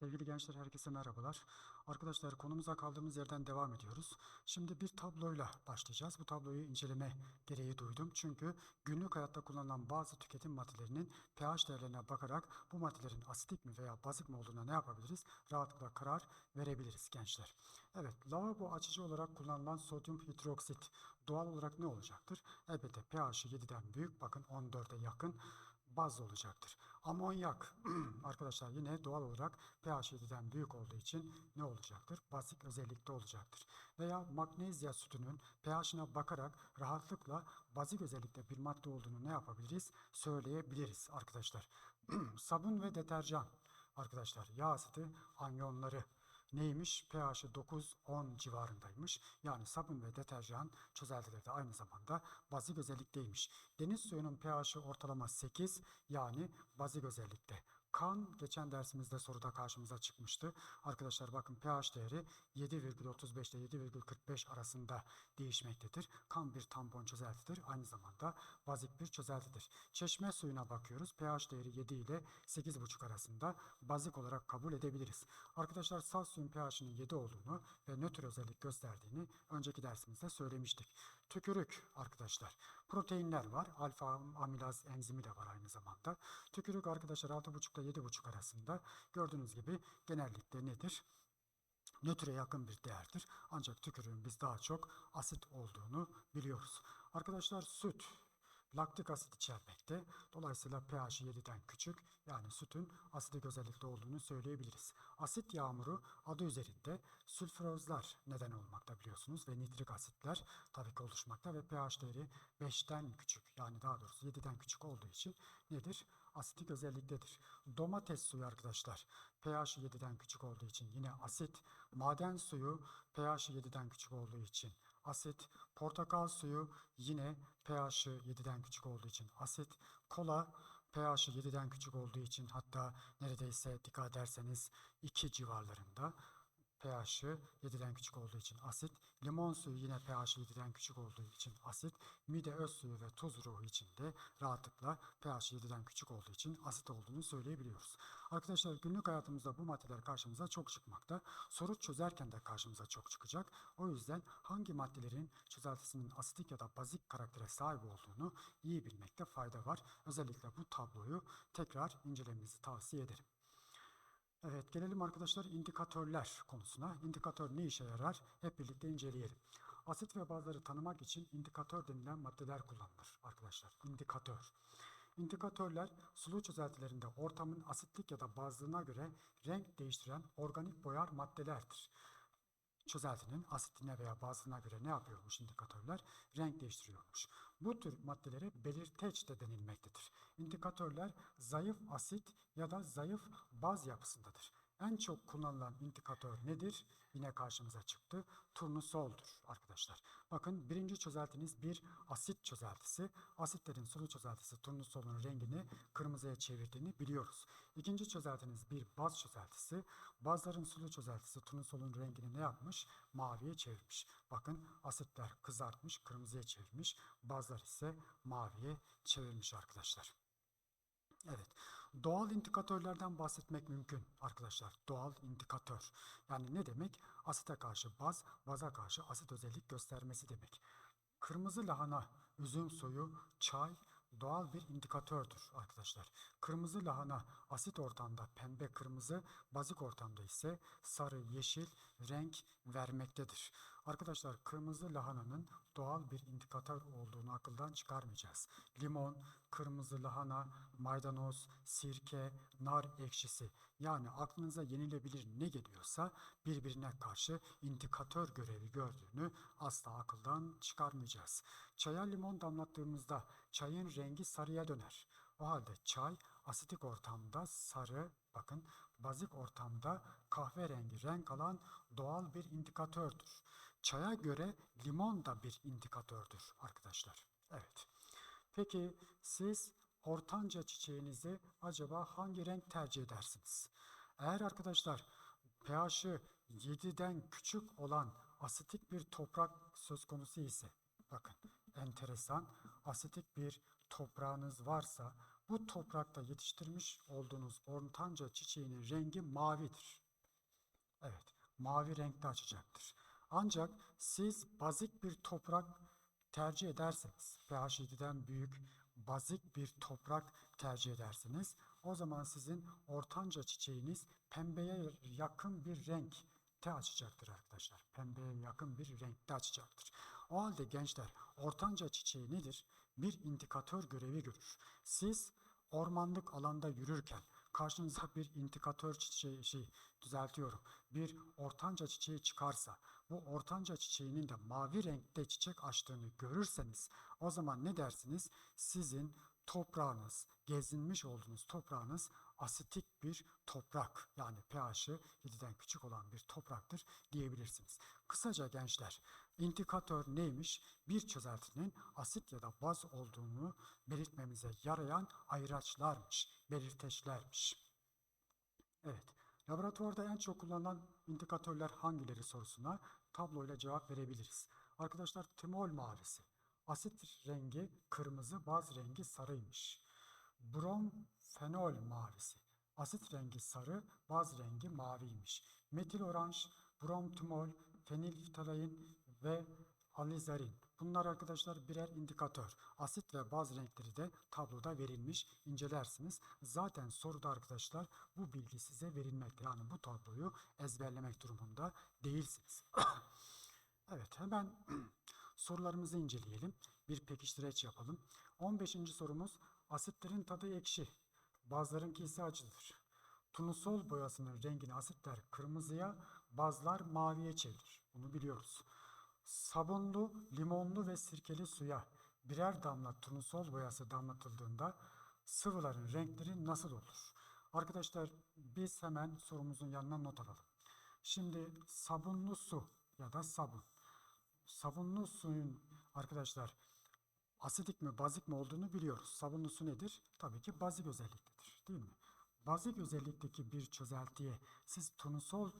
Sevgili gençler herkese merhabalar. Arkadaşlar konumuza kaldığımız yerden devam ediyoruz. Şimdi bir tabloyla başlayacağız. Bu tabloyu inceleme gereği duydum. Çünkü günlük hayatta kullanılan bazı tüketim maddelerinin pH değerlerine bakarak bu maddelerin asitik mi veya bazik mi olduğuna ne yapabiliriz? Rahatlıkla karar verebiliriz gençler. Evet, lavabo açıcı olarak kullanılan sodyum hidroksit doğal olarak ne olacaktır? Elbette pH'i 7'den büyük, bakın 14'e yakın baz olacaktır. Amonyak arkadaşlar yine doğal olarak pH 7'den büyük olduğu için ne olacaktır? Bazik özellikte olacaktır. Veya magnezya sütünün pH'ine bakarak rahatlıkla bazik özellikte bir madde olduğunu ne yapabiliriz? Söyleyebiliriz arkadaşlar. Sabun ve deterjan arkadaşlar yağ asidi anyonları neymiş? pH'i 9-10 civarındaymış. Yani sabun ve deterjan çözeltileri de aynı zamanda bazik özellikteymiş. Deniz suyunun pH'i ortalama 8 yani bazik özellikte. Kan geçen dersimizde soruda karşımıza çıkmıştı. Arkadaşlar bakın pH değeri 7,35 ile 7,45 arasında değişmektedir. Kan bir tampon çözeltidir. Aynı zamanda bazik bir çözeltidir. Çeşme suyuna bakıyoruz. pH değeri 7 ile 8,5 arasında bazik olarak kabul edebiliriz. Arkadaşlar saf suyun pH'inin 7 olduğunu ve nötr özellik gösterdiğini önceki dersimizde söylemiştik. Tükürük arkadaşlar. Proteinler var. Alfa amilaz enzimi de var aynı zamanda. Tükürük arkadaşlar 6,5 ile 7,5 arasında. Gördüğünüz gibi genellikle nedir? nötre yakın bir değerdir. Ancak tükürüğün biz daha çok asit olduğunu biliyoruz. Arkadaşlar süt laktik asit içermekte. Dolayısıyla pH 7'den küçük yani sütün asidik özellikte olduğunu söyleyebiliriz. Asit yağmuru adı üzerinde sülfürozlar neden olmakta biliyorsunuz ve nitrik asitler tabii ki oluşmakta ve pH değeri 5'ten küçük yani daha doğrusu 7'den küçük olduğu için nedir? Asitik özelliktedir. Domates suyu arkadaşlar pH 7'den küçük olduğu için yine asit. Maden suyu pH 7'den küçük olduğu için asit. Portakal suyu yine pH 7'den küçük olduğu için asit. Kola pH 7'den küçük olduğu için hatta neredeyse dikkat ederseniz 2 civarlarında pH'ı 7'den küçük olduğu için asit, limon suyu yine pH 7'den küçük olduğu için asit, mide öz suyu ve tuz ruhu için de rahatlıkla pH 7'den küçük olduğu için asit olduğunu söyleyebiliyoruz. Arkadaşlar günlük hayatımızda bu maddeler karşımıza çok çıkmakta. Soru çözerken de karşımıza çok çıkacak. O yüzden hangi maddelerin çözeltisinin asitik ya da bazik karaktere sahip olduğunu iyi bilmekte fayda var. Özellikle bu tabloyu tekrar incelemenizi tavsiye ederim. Evet gelelim arkadaşlar indikatörler konusuna. İndikatör ne işe yarar? Hep birlikte inceleyelim. Asit ve bazları tanımak için indikatör denilen maddeler kullanılır arkadaşlar. İndikatör. İndikatörler sulu çözeltilerinde ortamın asitlik ya da bazlığına göre renk değiştiren organik boyar maddelerdir. Çözeltinin asitliğine veya bazlığına göre ne yapıyormuş indikatörler? Renk değiştiriyormuş. Bu tür maddelere belirteç de denilmektedir. İndikatörler zayıf asit ya da zayıf baz yapısındadır. En çok kullanılan indikatör nedir? Yine karşımıza çıktı. Turnusoldur arkadaşlar. Bakın birinci çözeltiniz bir asit çözeltisi. Asitlerin sulu çözeltisi turnusolun rengini kırmızıya çevirdiğini biliyoruz. İkinci çözeltiniz bir baz çözeltisi. Bazların sulu çözeltisi turnusolun rengini ne yapmış? Maviye çevirmiş. Bakın asitler kızartmış, kırmızıya çevirmiş. Bazlar ise maviye çevirmiş arkadaşlar. Evet. Doğal indikatörlerden bahsetmek mümkün arkadaşlar. Doğal indikatör. Yani ne demek? Asite karşı baz, baza karşı asit özellik göstermesi demek. Kırmızı lahana, üzüm suyu, çay doğal bir indikatördür arkadaşlar. Kırmızı lahana asit ortamda pembe kırmızı, bazik ortamda ise sarı yeşil renk vermektedir. Arkadaşlar kırmızı lahananın doğal bir indikatör olduğunu akıldan çıkarmayacağız. Limon, kırmızı lahana, maydanoz, sirke, nar ekşisi yani aklınıza yenilebilir ne geliyorsa birbirine karşı indikatör görevi gördüğünü asla akıldan çıkarmayacağız. Çaya limon damlattığımızda çayın rengi sarıya döner. O halde çay asitik ortamda sarı, bakın bazik ortamda kahverengi renk alan doğal bir indikatördür. Çaya göre limon da bir indikatördür arkadaşlar. Evet. Peki siz ortanca çiçeğinizi acaba hangi renk tercih edersiniz? Eğer arkadaşlar pH'ı 7'den küçük olan asitik bir toprak söz konusu ise bakın enteresan asitik bir toprağınız varsa Bu toprakta yetiştirmiş olduğunuz ortanca çiçeğinin rengi mavidir. Evet, mavi renkte açacaktır. Ancak siz bazik bir toprak tercih ederseniz, pH 7'den büyük bazik bir toprak tercih ederseniz, o zaman sizin ortanca çiçeğiniz pembeye yakın bir renkte açacaktır arkadaşlar. Pembeye yakın bir renkte açacaktır. O halde gençler, ortanca çiçeği nedir? Bir indikatör görevi görür. Siz ormanlık alanda yürürken karşınıza bir indikatör çiçeği şey düzeltiyorum. Bir ortanca çiçeği çıkarsa bu ortanca çiçeğinin de mavi renkte çiçek açtığını görürseniz o zaman ne dersiniz? Sizin toprağınız, gezinmiş olduğunuz toprağınız asitik bir toprak yani pH'i 7'den küçük olan bir topraktır diyebilirsiniz. Kısaca gençler, indikatör neymiş? Bir çözeltinin asit ya da baz olduğunu belirtmemize yarayan ayraçlarmış, belirteçlermiş. Evet, laboratuvarda en çok kullanılan indikatörler hangileri sorusuna tabloyla cevap verebiliriz. Arkadaşlar timol mavisi, asit rengi kırmızı, baz rengi sarıymış. Bromfenol mavisi, asit rengi sarı, baz rengi maviymiş. Metil oranj, bromtimol, fenilftalein ve alizarin. Bunlar arkadaşlar birer indikatör. Asit ve baz renkleri de tabloda verilmiş. incelersiniz. Zaten soruda arkadaşlar bu bilgi size verilmekte. Yani bu tabloyu ezberlemek durumunda değilsiniz. evet hemen sorularımızı inceleyelim. Bir pekiştireç yapalım. 15. sorumuz asitlerin tadı ekşi. Bazlarınki ise acıdır. Turnusol boyasının rengini asitler kırmızıya, bazlar maviye çevirir. Bunu biliyoruz. Sabunlu, limonlu ve sirkeli suya birer damla turnusol boyası damlatıldığında sıvıların renkleri nasıl olur? Arkadaşlar biz hemen sorumuzun yanına not alalım. Şimdi sabunlu su ya da sabun. Sabunlu suyun arkadaşlar asidik mi bazik mi olduğunu biliyoruz. Sabunlu su nedir? Tabii ki bazik özelliktedir değil mi? Bazik özellikteki bir çözeltiye siz turnusol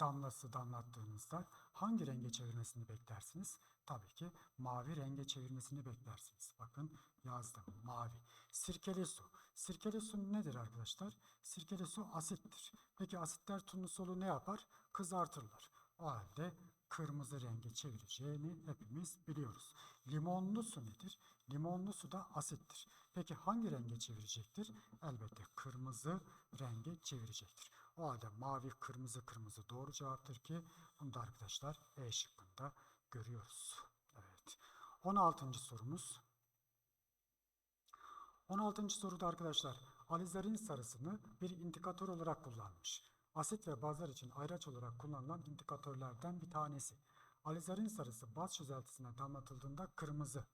damlası damlattığınızda hangi renge çevirmesini beklersiniz? Tabii ki mavi renge çevirmesini beklersiniz. Bakın yazdım mavi. Sirkeli su. Sirkeli su nedir arkadaşlar? Sirkeli su asittir. Peki asitler turnusolu ne yapar? Kızartırlar. O halde kırmızı renge çevireceğini hepimiz biliyoruz. Limonlu su nedir? Limonlu su da asittir. Peki hangi renge çevirecektir? Elbette kırmızı renge çevirecektir. O halde mavi, kırmızı, kırmızı doğru cevaptır ki bunu da arkadaşlar E şıkkında görüyoruz. Evet. 16. sorumuz. 16. soruda arkadaşlar alizarin sarısını bir indikatör olarak kullanmış. Asit ve bazlar için ayraç olarak kullanılan indikatörlerden bir tanesi. Alizarin sarısı baz çözeltisine damlatıldığında kırmızı.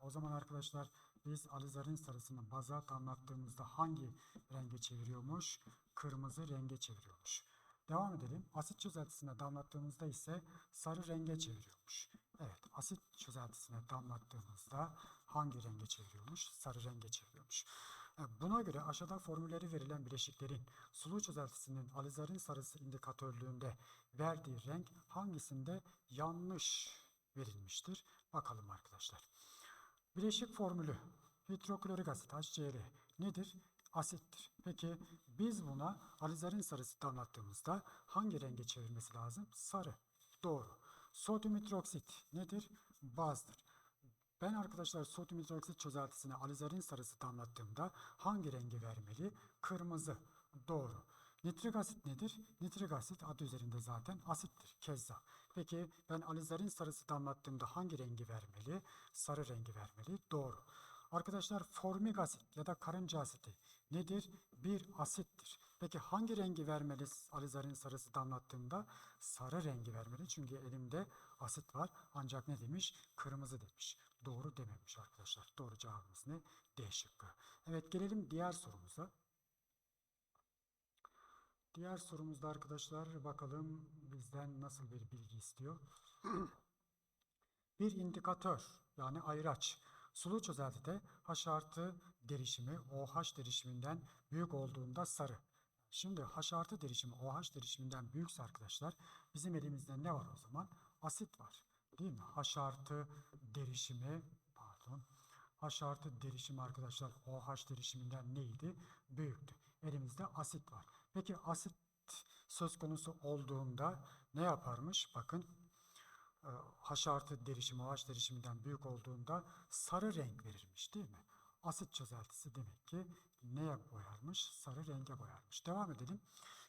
O zaman arkadaşlar biz alizarin sarısını baza damlattığımızda hangi renge çeviriyormuş? Kırmızı renge çeviriyormuş. Devam edelim. Asit çözeltisine damlattığımızda ise sarı renge çeviriyormuş. Evet, asit çözeltisine damlattığımızda hangi renge çeviriyormuş? Sarı renge çeviriyormuş. Buna göre aşağıda formülleri verilen bileşiklerin sulu çözeltisinin alizarin sarısı indikatörlüğünde verdiği renk hangisinde yanlış verilmiştir? Bakalım arkadaşlar. Bileşik formülü hidroklorik asit HCl nedir? Asittir. Peki biz buna alizarin sarısı damlattığımızda hangi renge çevirmesi lazım? Sarı. Doğru. Sodyum hidroksit nedir? Bazdır. Ben arkadaşlar sodyum hidroksit çözeltisine alizarin sarısı damlattığımda hangi rengi vermeli? Kırmızı. Doğru. Nitrik asit nedir? Nitrik asit adı üzerinde zaten asittir. Keza. Peki ben alizarin sarısı damlattığımda hangi rengi vermeli? Sarı rengi vermeli. Doğru. Arkadaşlar formik asit ya da karınca asiti nedir? Bir asittir. Peki hangi rengi vermeli alizarin sarısı damlattığımda? Sarı rengi vermeli. Çünkü elimde asit var. Ancak ne demiş? Kırmızı demiş. Doğru dememiş arkadaşlar. Doğru cevabımız ne? D şıkkı. Evet gelelim diğer sorumuza. Diğer sorumuzda arkadaşlar bakalım bizden nasıl bir bilgi istiyor. bir indikatör yani ayraç sulu çözeltide H artı derişimi OH derişiminden büyük olduğunda sarı. Şimdi H artı derişimi OH derişiminden büyükse arkadaşlar bizim elimizde ne var o zaman? Asit var. Değil mi? H artı derişimi pardon H artı derişimi arkadaşlar OH derişiminden neydi? Büyüktü. Elimizde asit var. Peki asit söz konusu olduğunda ne yaparmış? Bakın e, H artı derişimi OH derişiminden büyük olduğunda sarı renk verirmiş değil mi? Asit çözeltisi demek ki neye boyarmış? Sarı renge boyarmış. Devam edelim.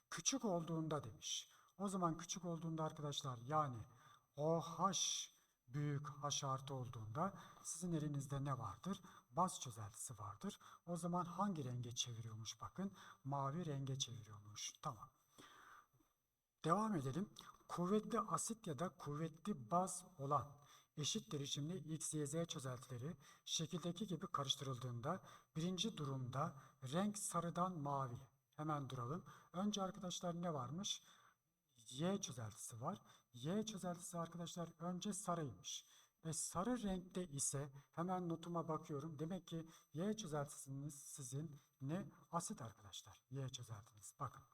Küçük olduğunda demiş. O zaman küçük olduğunda arkadaşlar yani OH büyük H artı olduğunda sizin elinizde ne vardır? Baz çözeltisi vardır. O zaman hangi renge çeviriyormuş bakın? Mavi renge çeviriyormuş. Tamam. Devam edelim. Kuvvetli asit ya da kuvvetli baz olan eşit derişimli X, Y, Z çözeltileri şekildeki gibi karıştırıldığında birinci durumda renk sarıdan mavi. Hemen duralım. Önce arkadaşlar ne varmış? Y çözeltisi var. Y çözeltisi arkadaşlar önce sarıymış. Ve sarı renkte ise hemen notuma bakıyorum. Demek ki Y çözeltisiniz sizin ne? Asit arkadaşlar. Y çözeltiniz. Bakın.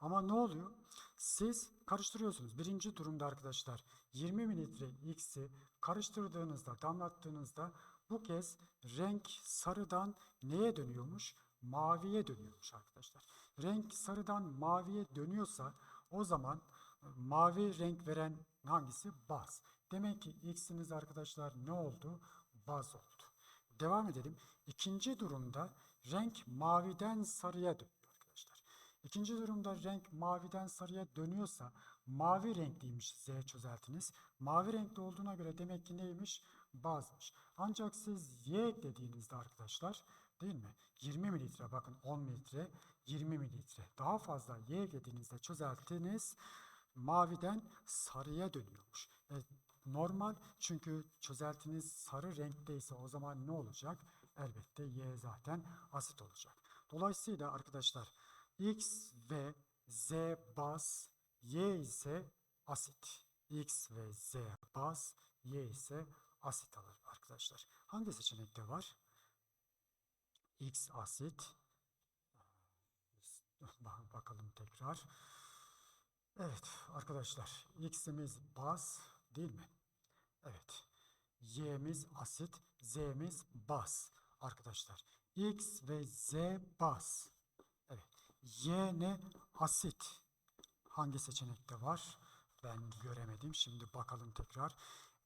Ama ne oluyor? Siz karıştırıyorsunuz. Birinci durumda arkadaşlar 20 mililitre X'i karıştırdığınızda, damlattığınızda bu kez renk sarıdan neye dönüyormuş? Maviye dönüyormuş arkadaşlar. Renk sarıdan maviye dönüyorsa o zaman e, mavi renk veren hangisi? Baz. Demek ki X'iniz arkadaşlar ne oldu? Baz oldu. Devam edelim. İkinci durumda renk maviden sarıya arkadaşlar. İkinci durumda renk maviden sarıya dönüyorsa mavi renkliymiş Z çözeltiniz. Mavi renkli olduğuna göre demek ki neymiş? Bazmış. Ancak siz Y eklediğinizde arkadaşlar değil mi? 20 mililitre bakın 10 mililitre 20 mililitre. Daha fazla Y eklediğinizde çözeltiniz maviden sarıya dönüyormuş. E, normal çünkü çözeltiniz sarı renkteyse o zaman ne olacak? Elbette Y zaten asit olacak. Dolayısıyla arkadaşlar X ve Z baz, Y ise asit. X ve Z baz, Y ise asit alır arkadaşlar. Hangi seçenekte var? X asit. Bak- Bakalım tekrar. Evet arkadaşlar X'imiz baz değil mi? Evet. Y'miz asit, Z'miz baz arkadaşlar. X ve Z baz. Evet. Y ne? Asit. Hangi seçenekte var? Ben göremedim. Şimdi bakalım tekrar.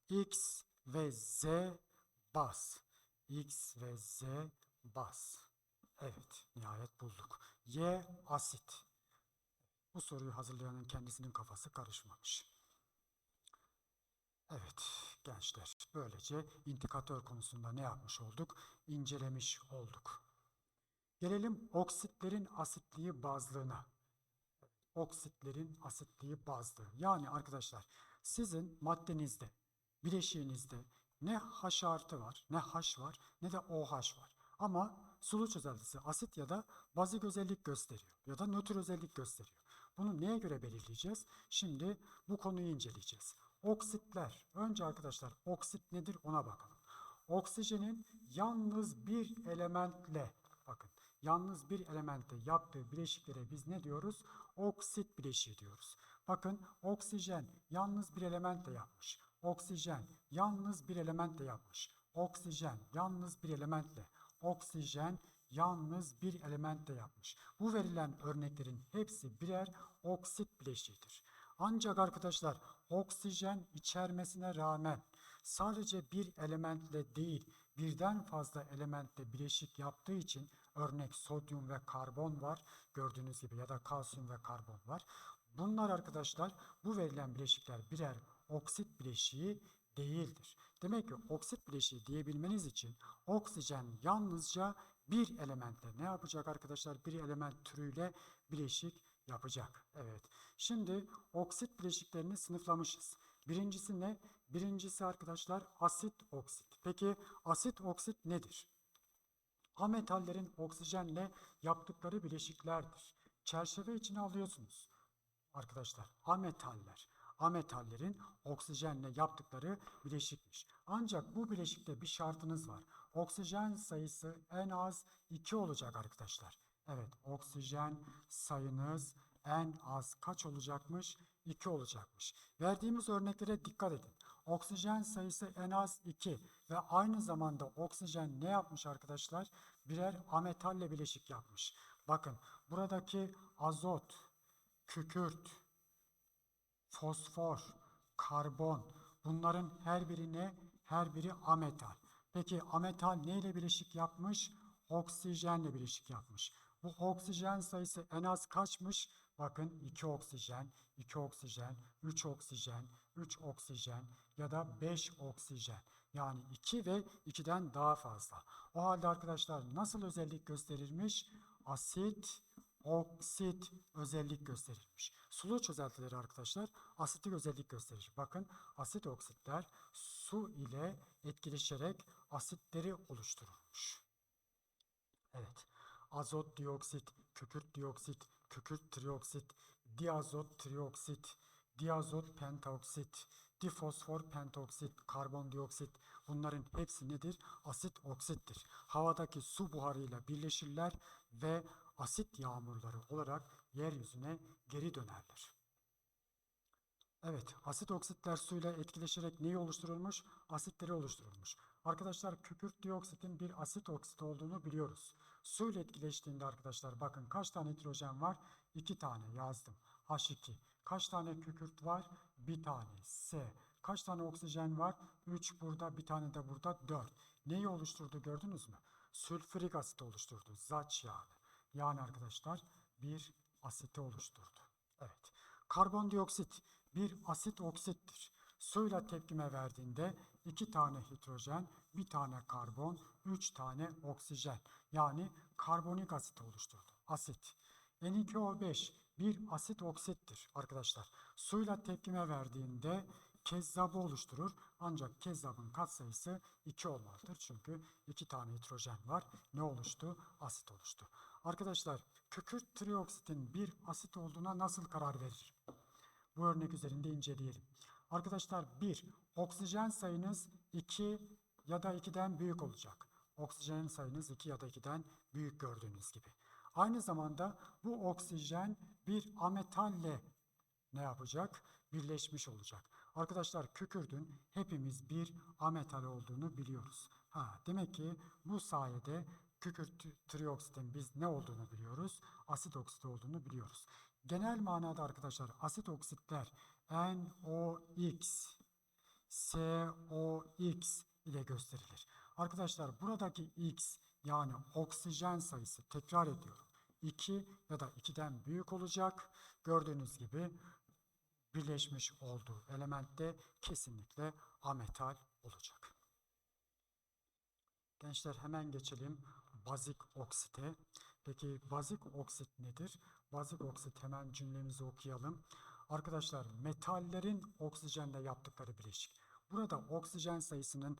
X ve Z baz. X ve Z baz. Evet, nihayet bulduk. Y asit. Bu soruyu hazırlayanın kendisinin kafası karışmamış. Evet gençler, böylece indikatör konusunda ne yapmış olduk? İncelemiş olduk. Gelelim oksitlerin asitliği bazlığına. Oksitlerin asitliği bazlığı. Yani arkadaşlar sizin maddenizde, bileşiğinizde ne H artı var, ne H var, ne de OH var. Ama sulu çözeltisi asit ya da bazik özellik gösteriyor ya da nötr özellik gösteriyor. Bunu neye göre belirleyeceğiz? Şimdi bu konuyu inceleyeceğiz. Oksitler. Önce arkadaşlar oksit nedir ona bakalım. Oksijenin yalnız bir elementle bakın yalnız bir elementte yaptığı bileşiklere biz ne diyoruz? Oksit bileşiği diyoruz. Bakın oksijen yalnız bir elementle yapmış. Oksijen yalnız bir elementle yapmış. Oksijen yalnız bir elementle. Oksijen yalnız bir elementle yapmış. Bu verilen örneklerin hepsi birer oksit bileşiğidir. Ancak arkadaşlar oksijen içermesine rağmen sadece bir elementle değil birden fazla elementle bileşik yaptığı için örnek sodyum ve karbon var gördüğünüz gibi ya da kalsiyum ve karbon var. Bunlar arkadaşlar bu verilen bileşikler birer oksit bileşiği değildir. Demek ki oksit bileşiği diyebilmeniz için oksijen yalnızca bir elementle ne yapacak arkadaşlar? Bir element türüyle bileşik yapacak. Evet. Şimdi oksit bileşiklerini sınıflamışız. Birincisi ne? Birincisi arkadaşlar asit oksit. Peki asit oksit nedir? Ametallerin oksijenle yaptıkları bileşiklerdir. Çerçeve içine alıyorsunuz. Arkadaşlar ametaller. Ametallerin oksijenle yaptıkları bileşikmiş. Ancak bu bileşikte bir şartınız var. Oksijen sayısı en az 2 olacak arkadaşlar. Evet oksijen sayınız en az kaç olacakmış? 2 olacakmış. Verdiğimiz örneklere dikkat edin. Oksijen sayısı en az 2 ve aynı zamanda oksijen ne yapmış arkadaşlar? Birer ametalle bileşik yapmış. Bakın buradaki azot, kükürt, fosfor, karbon bunların her birine her biri ametal. Peki ametal neyle bileşik yapmış? Oksijenle bileşik yapmış. Bu oksijen sayısı en az kaçmış? Bakın 2 oksijen, 2 oksijen, 3 oksijen, 3 oksijen ya da 5 oksijen. Yani 2 ve 2'den daha fazla. O halde arkadaşlar nasıl özellik gösterilmiş? Asit, oksit özellik gösterilmiş. Sulu çözeltileri arkadaşlar asitik özellik gösterir. Bakın asit oksitler su ile etkileşerek asitleri oluşturulmuş. Evet. Azot dioksit, kükürt dioksit, kükürt trioksit, diazot trioksit, diazot pentaoksit, difosfor pentoksit, karbondioksit bunların hepsi nedir? Asit oksittir. Havadaki su buharıyla birleşirler ve asit yağmurları olarak yeryüzüne geri dönerler. Evet, asit oksitler suyla etkileşerek neyi oluşturulmuş? Asitleri oluşturulmuş. Arkadaşlar kükürt dioksitin bir asit oksit olduğunu biliyoruz. Suyla etkileştiğinde arkadaşlar bakın kaç tane hidrojen var? 2 tane yazdım. H2. Kaç tane kükürt var? Bir tane. S. Kaç tane oksijen var? 3 burada, bir tane de burada 4. Neyi oluşturdu gördünüz mü? Sülfürik asit oluşturdu. Zaç yağı. Yani arkadaşlar bir asiti oluşturdu. Evet. Karbondioksit bir asit oksittir. Suyla tepkime verdiğinde iki tane hidrojen, bir tane karbon, üç tane oksijen. Yani karbonik asit oluşturdu. Asit. N2O5 bir asit oksittir arkadaşlar. Suyla tepkime verdiğinde kezzabı oluşturur. Ancak kezzabın katsayısı 2 olmalıdır. Çünkü 2 tane hidrojen var. Ne oluştu? Asit oluştu. Arkadaşlar kükürt trioksitin bir asit olduğuna nasıl karar verir? Bu örnek üzerinde inceleyelim. Arkadaşlar 1. Oksijen sayınız 2 ya da 2'den büyük olacak. Oksijen sayınız 2 ya da 2'den büyük gördüğünüz gibi. Aynı zamanda bu oksijen bir ametalle ne yapacak? Birleşmiş olacak. Arkadaşlar kükürdün hepimiz bir ametal olduğunu biliyoruz. Ha, demek ki bu sayede kükürt trioksitin biz ne olduğunu biliyoruz? Asit oksit olduğunu biliyoruz. Genel manada arkadaşlar asit oksitler NOx, SOx ile gösterilir. Arkadaşlar buradaki X yani oksijen sayısı tekrar ediyorum. 2 ya da 2'den büyük olacak. Gördüğünüz gibi birleşmiş olduğu elementte kesinlikle ametal olacak. Gençler hemen geçelim bazik oksite. Peki bazik oksit nedir? Bazik oksit hemen cümlemizi okuyalım. Arkadaşlar metallerin oksijenle yaptıkları bileşik. Burada oksijen sayısının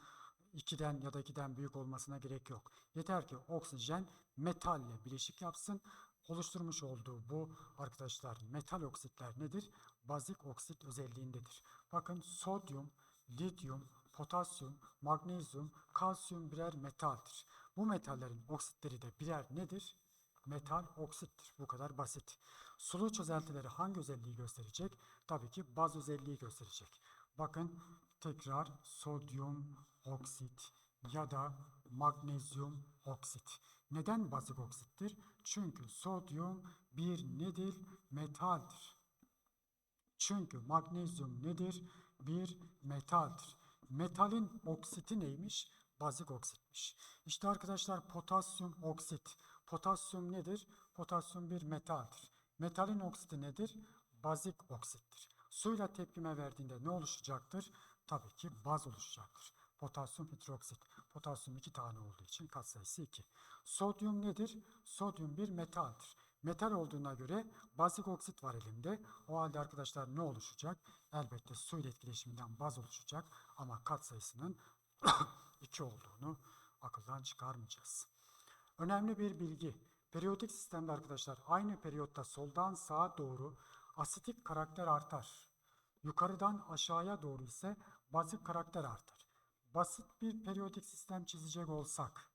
2'den ya da 2'den büyük olmasına gerek yok. Yeter ki oksijen metalle bileşik yapsın. Oluşturmuş olduğu bu arkadaşlar metal oksitler nedir? Bazik oksit özelliğindedir. Bakın sodyum, lityum, potasyum, magnezyum, kalsiyum birer metaldir. Bu metallerin oksitleri de birer nedir? Metal oksittir. Bu kadar basit. Sulu çözeltileri hangi özelliği gösterecek? Tabii ki baz özelliği gösterecek. Bakın tekrar sodyum oksit ya da magnezyum oksit. Neden bazik oksittir? Çünkü sodyum bir nedir? Metaldir. Çünkü magnezyum nedir? Bir metaldir. Metalin oksiti neymiş? Bazik oksitmiş. İşte arkadaşlar potasyum oksit. Potasyum nedir? Potasyum bir metaldir. Metalin oksiti nedir? Bazik oksittir. Suyla tepkime verdiğinde ne oluşacaktır? Tabii ki baz oluşacaktır. Potasyum hidroksit. Potasyum iki tane olduğu için katsayısı 2. Sodyum nedir? Sodyum bir metaldir. Metal olduğuna göre bazik oksit var elimde. O halde arkadaşlar ne oluşacak? Elbette su ile etkileşiminden baz oluşacak ama katsayısının 2 olduğunu akıldan çıkarmayacağız. Önemli bir bilgi. Periyodik sistemde arkadaşlar aynı periyotta soldan sağa doğru asitik karakter artar. Yukarıdan aşağıya doğru ise bazik karakter artar. Basit bir periyodik sistem çizecek olsak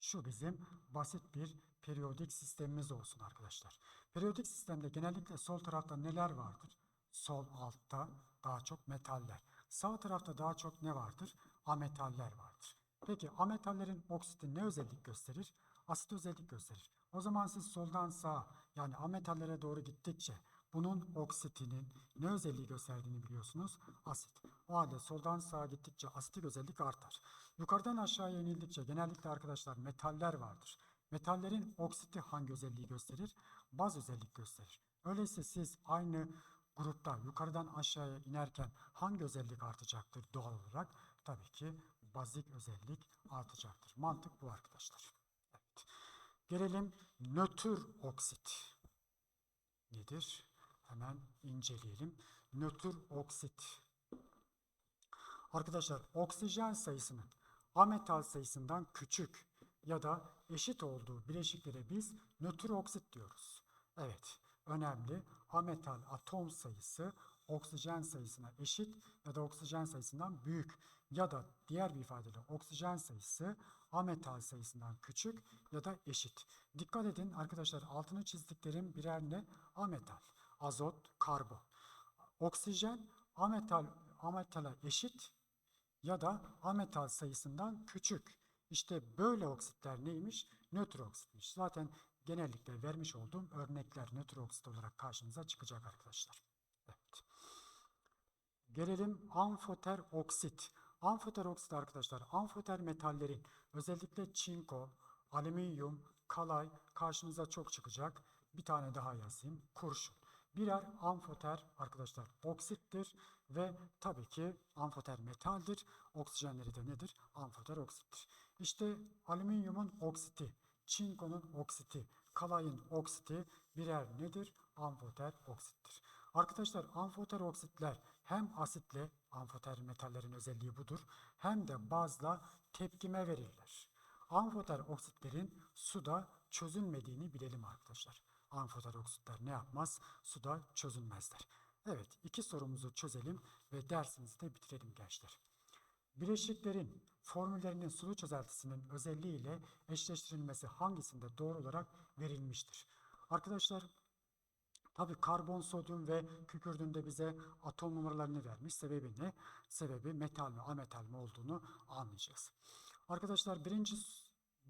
şu bizim basit bir periyodik sistemimiz olsun arkadaşlar. Periyodik sistemde genellikle sol tarafta neler vardır? sol altta daha çok metaller. Sağ tarafta daha çok ne vardır? Ametaller vardır. Peki ametallerin oksiti ne özellik gösterir? Asit özellik gösterir. O zaman siz soldan sağa yani ametallere doğru gittikçe bunun oksitinin ne özelliği gösterdiğini biliyorsunuz? Asit. O soldan sağa gittikçe asitik özellik artar. Yukarıdan aşağıya inildikçe genellikle arkadaşlar metaller vardır. Metallerin oksiti hangi özelliği gösterir? Baz özellik gösterir. Öyleyse siz aynı grupta yukarıdan aşağıya inerken hangi özellik artacaktır doğal olarak? Tabii ki bazik özellik artacaktır. Mantık bu arkadaşlar. Evet. Gelelim nötr oksit nedir? Hemen inceleyelim. Nötr oksit. Arkadaşlar oksijen sayısının ametal sayısından küçük ya da eşit olduğu bileşiklere biz nötr oksit diyoruz. Evet, önemli. Ametal atom sayısı oksijen sayısına eşit ya da oksijen sayısından büyük ya da diğer bir ifadeyle oksijen sayısı ametal sayısından küçük ya da eşit. Dikkat edin arkadaşlar altını çizdiklerim birer ne? Ametal, azot, karbon. Oksijen ametal ametala eşit ya da ametal sayısından küçük. İşte böyle oksitler neymiş? Nötr oksitmiş. Zaten genellikle vermiş olduğum örnekler nötr oksit olarak karşınıza çıkacak arkadaşlar. Evet. Gelelim amfoter oksit. Amfoter oksit arkadaşlar amfoter metallerin özellikle çinko, alüminyum, kalay karşınıza çok çıkacak. Bir tane daha yazayım. Kurşun. Birer amfoter arkadaşlar oksittir ve tabii ki amfoter metaldir. Oksijenleri de nedir? Amfoter oksittir. İşte alüminyumun oksiti, çinkonun oksiti, kalayın oksiti birer nedir? Amfoter oksittir. Arkadaşlar amfoter oksitler hem asitle amfoter metallerin özelliği budur hem de bazla tepkime verirler. Amfoter oksitlerin suda çözünmediğini bilelim arkadaşlar. Amfoter oksitler ne yapmaz? Suda çözünmezler. Evet iki sorumuzu çözelim ve dersimizi de bitirelim gençler. Bileşiklerin formüllerinin sulu çözeltisinin özelliğiyle eşleştirilmesi hangisinde doğru olarak verilmiştir? Arkadaşlar Tabi karbon, sodyum ve kükürdün de bize atom numaralarını vermiş. Sebebi ne? Sebebi metal mi, ametal mi olduğunu anlayacağız. Arkadaşlar birinci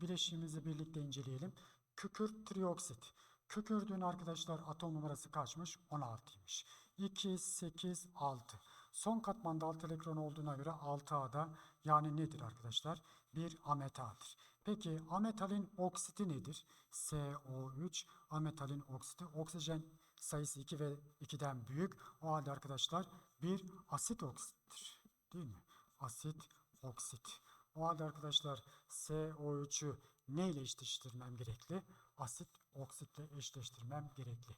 bileşiğimizi birlikte inceleyelim. Kükürt trioksit. Kükürdün arkadaşlar atom numarası kaçmış? 16'ymış. 2, 8, 6. Son katmanda 6 elektron olduğuna göre 6A'da yani nedir arkadaşlar? Bir ametaldir. Peki ametalin oksiti nedir? CO3 ametalin oksiti. Oksijen sayısı 2 ve 2'den büyük. O halde arkadaşlar bir asit oksittir. Değil mi? Asit oksit. O halde arkadaşlar CO3'ü ne ile eşleştirmem gerekli? Asit oksitle eşleştirmem gerekli.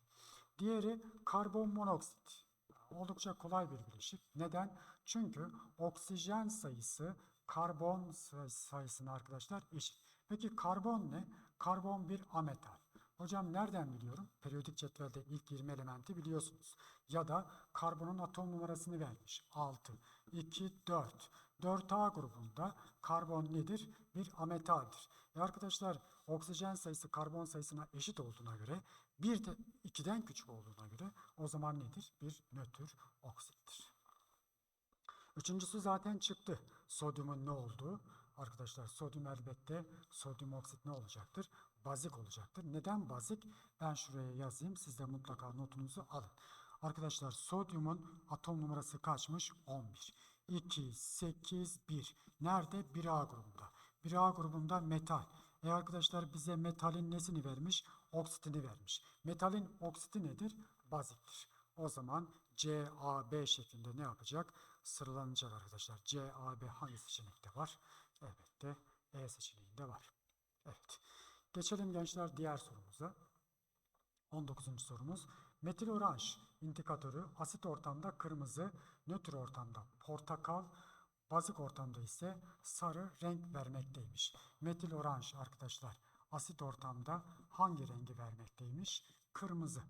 Diğeri karbon monoksit. Oldukça kolay bir bileşik. Neden? Çünkü oksijen sayısı karbon sayısına arkadaşlar eşit. Peki karbon ne? Karbon bir ametal. Hocam nereden biliyorum? Periyodik cetvelde ilk 20 elementi biliyorsunuz. Ya da karbonun atom numarasını vermiş. 6, 2, 4. 4A grubunda karbon nedir? Bir ametaldir. E arkadaşlar oksijen sayısı karbon sayısına eşit olduğuna göre bir de 2'den küçük olduğuna göre o zaman nedir? Bir nötr oksittir. Üçüncüsü zaten çıktı. Sodyumun ne olduğu. Arkadaşlar sodyum elbette sodyum oksit ne olacaktır? Bazik olacaktır. Neden bazik? Ben şuraya yazayım. Siz de mutlaka notunuzu alın. Arkadaşlar sodyumun atom numarası kaçmış? 11. 2, 8, 1. Nerede? 1A grubunda. 1A grubunda metal. E arkadaşlar bize metalin nesini vermiş? Oksitini vermiş. Metalin oksiti nedir? Baziktir. O zaman CAB şeklinde ne yapacak? Sıralanacak arkadaşlar. CAB hangi seçenekte var? Elbette E seçeneğinde var. Evet. Geçelim gençler diğer sorumuza. 19. sorumuz. Metil oranj indikatörü asit ortamda kırmızı, nötr ortamda portakal, bazik ortamda ise sarı renk vermekteymiş. Metil oranj arkadaşlar asit ortamda hangi rengi vermekteymiş? Kırmızı.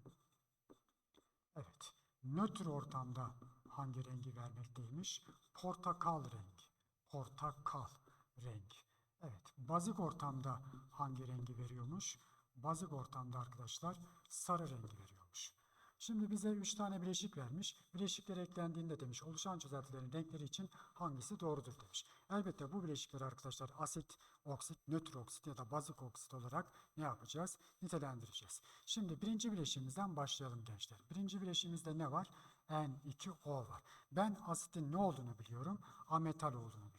Evet. Nötr ortamda hangi rengi vermekteymiş? Portakal rengi. Portakal rengi. Evet. Bazik ortamda hangi rengi veriyormuş? Bazik ortamda arkadaşlar sarı rengi veriyormuş. Şimdi bize 3 tane bileşik vermiş. Bileşikler eklendiğinde demiş oluşan çözeltilerin renkleri için hangisi doğrudur demiş. Elbette bu bileşikleri arkadaşlar asit, oksit, nötr oksit ya da bazik oksit olarak ne yapacağız? Nitelendireceğiz. Şimdi birinci bileşiğimizden başlayalım gençler. Birinci bileşiğimizde ne var? N2O var. Ben asitin ne olduğunu biliyorum. Ametal olduğunu biliyorum.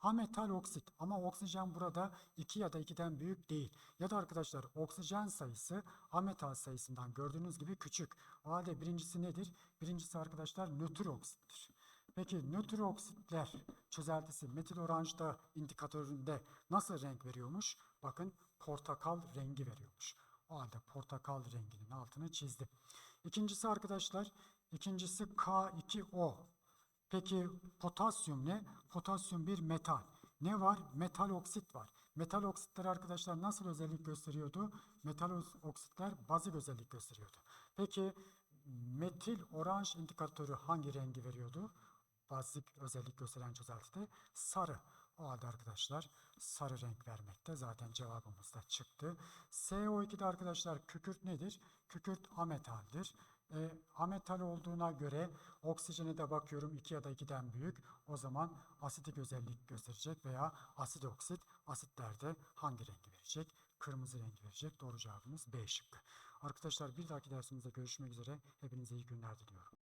Ametal oksit ama oksijen burada 2 ya da 2'den büyük değil. Ya da arkadaşlar oksijen sayısı ametal sayısından gördüğünüz gibi küçük. O halde birincisi nedir? Birincisi arkadaşlar nötr oksittir. Peki nötr oksitler çözeltisi metil oranjda indikatöründe nasıl renk veriyormuş? Bakın portakal rengi veriyormuş. O halde portakal renginin altını çizdim. İkincisi arkadaşlar, ikincisi K2O. Peki potasyum ne? Potasyum bir metal. Ne var? Metal oksit var. Metal oksitler arkadaşlar nasıl özellik gösteriyordu? Metal oksitler bazik özellik gösteriyordu. Peki metil oranj indikatörü hangi rengi veriyordu? Bazik özellik gösteren çözeltide sarı. O halde arkadaşlar sarı renk vermekte. Zaten cevabımız da çıktı. CO2'de arkadaşlar kükürt nedir? Kükürt ametaldir. E, ametal olduğuna göre oksijene de bakıyorum 2 ya da 2'den büyük. O zaman asitik özellik gösterecek veya asit oksit asitlerde hangi rengi verecek? Kırmızı rengi verecek. Doğru cevabımız B şıkkı. Arkadaşlar bir dahaki dersimizde görüşmek üzere. Hepinize iyi günler diliyorum.